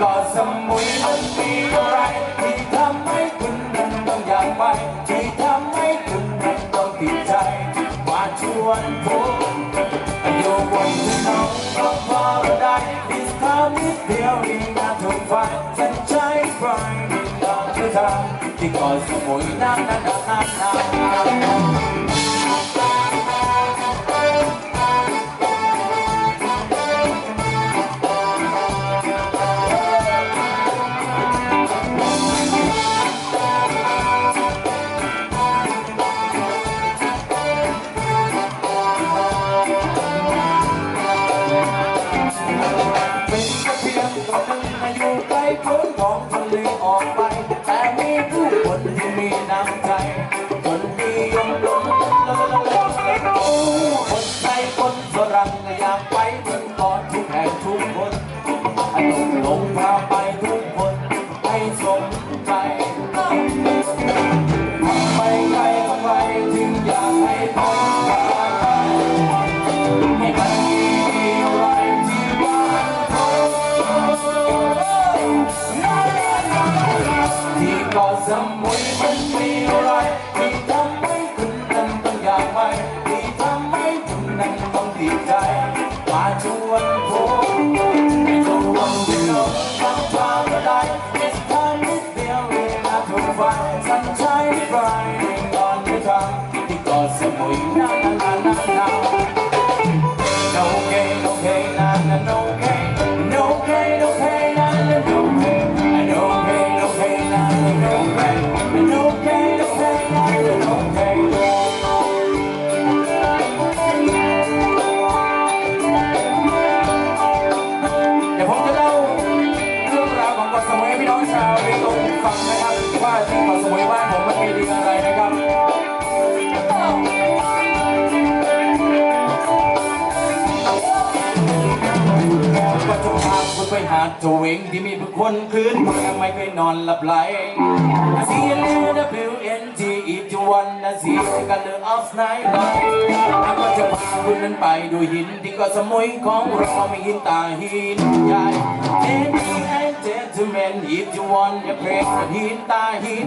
ก่อสมุยมันมีอะไร ที่ทำให้คุณนั้นต้องอยากไป ที่ทำให้คุณนั้นต้องติดใจว่าชวนผมอยู่บนถนนก็พอได้อีกทางนิดเดียวนี่นาถูกไฟฉันใช้ไฟนี่ลองดูทางที่ก่อสมุยนั้นนั้นนั้นนั้น ให้อยู่ใกล้พื้นของทะเลออกไป some way must be alright. าดทวิงที่มีผู้คนคืนเมืองไม่เคยนอนหลับไหลอาซีเ C L W N T each จวอนะ C กันเลือออฟไนท์ไปแล้วก็จะพาคุณนั้นไปดูหินที่ก็สมุยของเราไมีหินตาหินใหญ่ Ladies and gentlemen each one จะเพลงหินตาหิน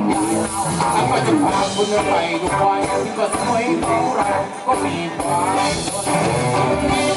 แล้วก็จะพาคุณนั้นไปดูควายที่ก็สมุยของเราก็มีควาย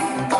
Bye.